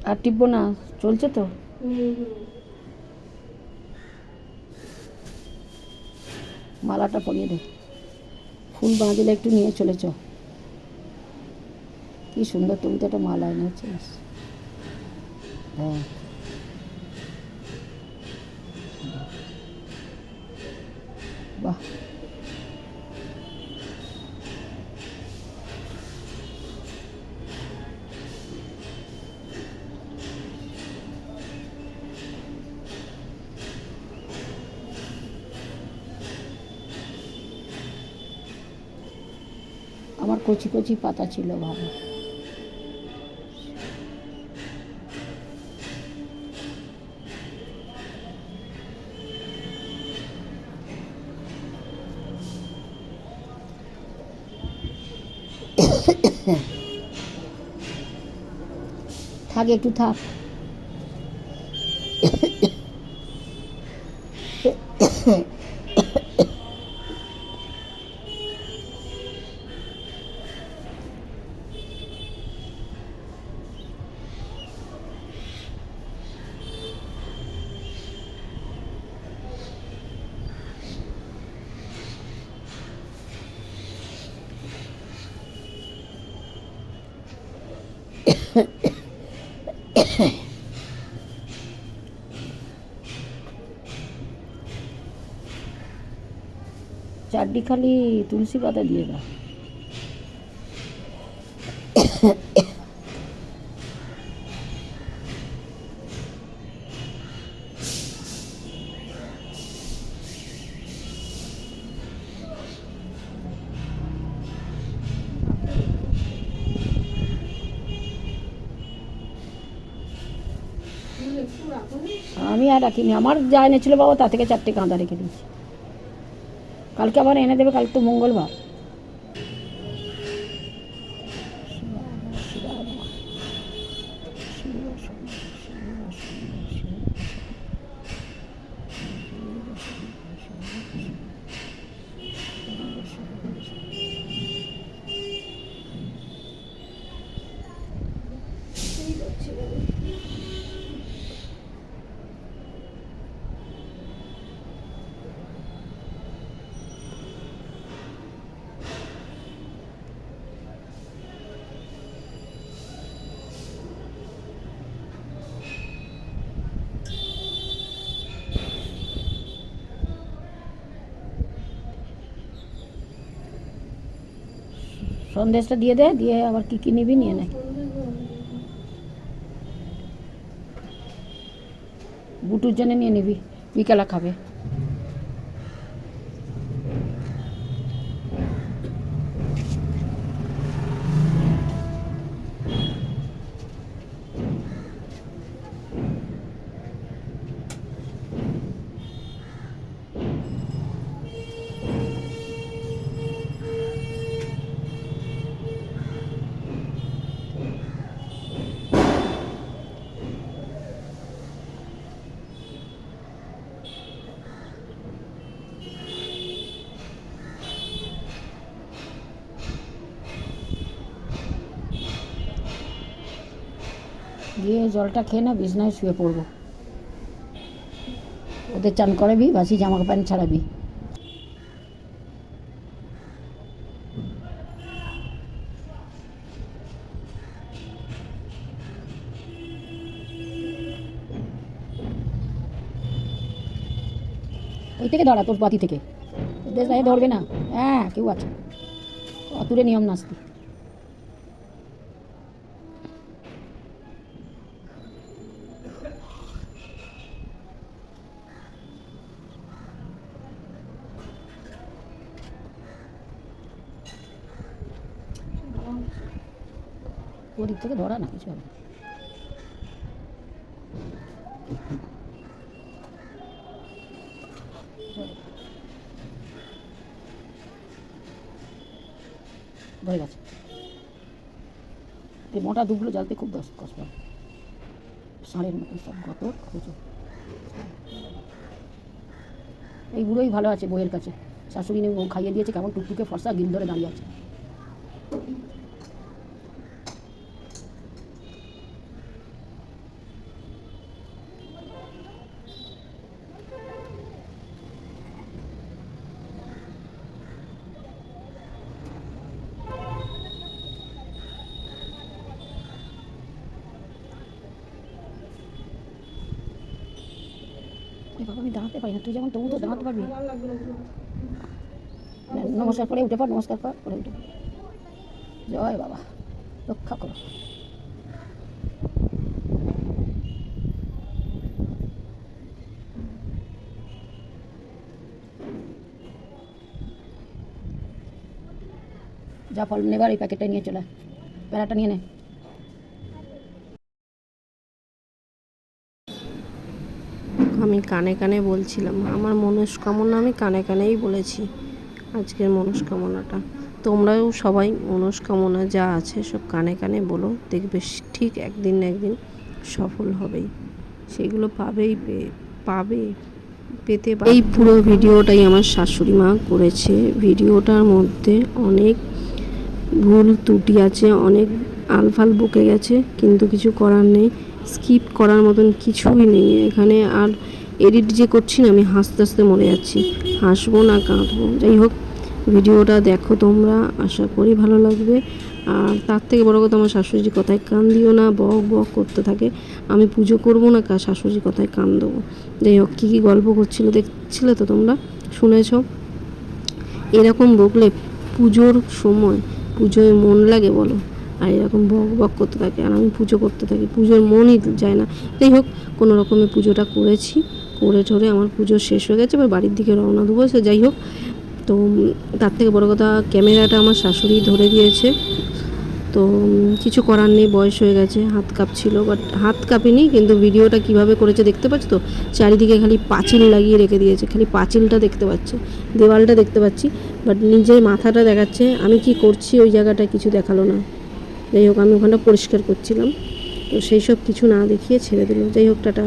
আর টিপবো না চলছে তো? মালাটা পরিয়ে দে। ফুল বাঁধলে একটু নিয়ে চলেছ কি সুন্দর তুমি তো একটা মালা এনেছিস হ্যাঁ। বাহ আমার কচি কচি পাতা ছিল ভালো। থাক একটু থাক। চারটি খালি তুলসী পাতা দিয়ে দাও। আমি আর রাখিনি। আমার যা এনেছিল বাবা তা থেকে চারটে কাঁদা রেখে দিয়েছি। কালকে আবার এনে দেবে কালকে তো মঙ্গলবার সন্দেশটা দিয়ে দে, দিয়ে আবার কি কি নিবি নিয়ে নেয় বুটুর জন্য নিয়ে নিবি, বিকেলা খাবে। দিয়ে জলটা খেয়ে না বিছনায় শুয়ে পড়ব। ওদের চান করাবি, বাসি জামা প্যান্ট ছাড়াবি। ওই থেকে ধরা তোর পাতি থেকে। দেশ ধরবে না। হ্যাঁ কেউ আছে। অতুরে নিয়ম নাস্তি। ওদিক থেকে ধরা না কিছু হবে। ধরে গেছে। মোটা দুধগুলো জ্বালতে খুব দশ কষ্ট ষাঁড়ের মতন সব গত প্রচুর এই বুড়োই ভালো আছে বইয়ের কাছে। শাশুড়ি নিয়ে খাইয়ে দিয়েছে, কেমন টুকটুকে ফর্সা গিল ধরে দাঁড়িয়ে আছে। আমি দাঁড়াতে পারি না। তুই যেমন তবু দাঁড়াতে পারবি। নমস্কার করে উঠে পর নমস্কার কর, করে উঠে জয় বাবা, রক্ষা করো। যা ফল নেবার এই প্যাকেটটা নিয়ে চলে। প্যারাটা নিয়ে নে। আমি কানে কানে বলছিলাম, আমার মনস্কামনা আমি কানে কানেই বলেছি আজকের মনস্কামনাটা। তোমরাও সবাই মনস্কামনা যা আছে সব কানে কানে বলো, দেখবে ঠিক একদিন না একদিন সফল হবেই। সেগুলো পাবেই পাবে, পেতে। এই পুরো ভিডিওটাই আমার শাশুড়ি মা করেছে। ভিডিওটার মধ্যে অনেক ভুল ত্রুটি আছে, অনেক আলফাল বকে গেছে, কিন্তু কিছু করার নেই। স্কিপ করার মতন কিছুই নেই। এখানে আর এডিট যে করছি না, আমি হাসতে হাসতে মরে যাচ্ছি। হাসবো না, কাঁদবো। যাই হোক, ভিডিওটা দেখো তোমরা, আশা করি ভালো লাগবে। আর তার থেকে বড় কথা, আমার শাশুড়ির কথায় কান দিও না, বক বক করতে থাকে। আমি পুজো করব না কা শাশুড়ির কথায় কান দেবো। যাই হোক, কী কী গল্প করছিল দেখছিলে তো তোমরা? শুনেছ? এরকম বকলে পুজোর সময়, পুজোয় মন লাগে বলো। আর এরকম বক বক করতে থাকে আর আমি পুজো করতে থাকি, পুজোর মনই যায় না। যাই হোক, কোনো রকমে পুজোটা করেছি, করে ঠরে আমার পুজো শেষ হয়ে গেছে, এবার বাড়ির দিকে রওনা দেবো, সে যাই হোক। তো তার থেকে বড় কথা, ক্যামেরাটা আমার শাশুড়ি ধরে দিয়েছে। তো কিছু করার নেই, বয়স হয়ে গেছে, হাত কাঁপছিল বাট হাত কাঁপেনি, কিন্তু ভিডিওটা কীভাবে করেছে দেখতে পাচ্ছ তো? চারিদিকে খালি পাঁচিল লাগিয়ে রেখে দিয়েছে, খালি পাঁচিলটা দেখতে পাচ্ছে, দেওয়ালটা দেখতে পাচ্ছি বাট নিজের মাথাটা দেখাচ্ছে, আমি কি করছি ওই জায়গাটা কিছু দেখাল না। যাই হোক, আমি ওখানটা পরিষ্কার করছিলাম। তো সেই সব কিছু না দেখিয়ে ছেড়ে দিল। যাই হোক, টাটা।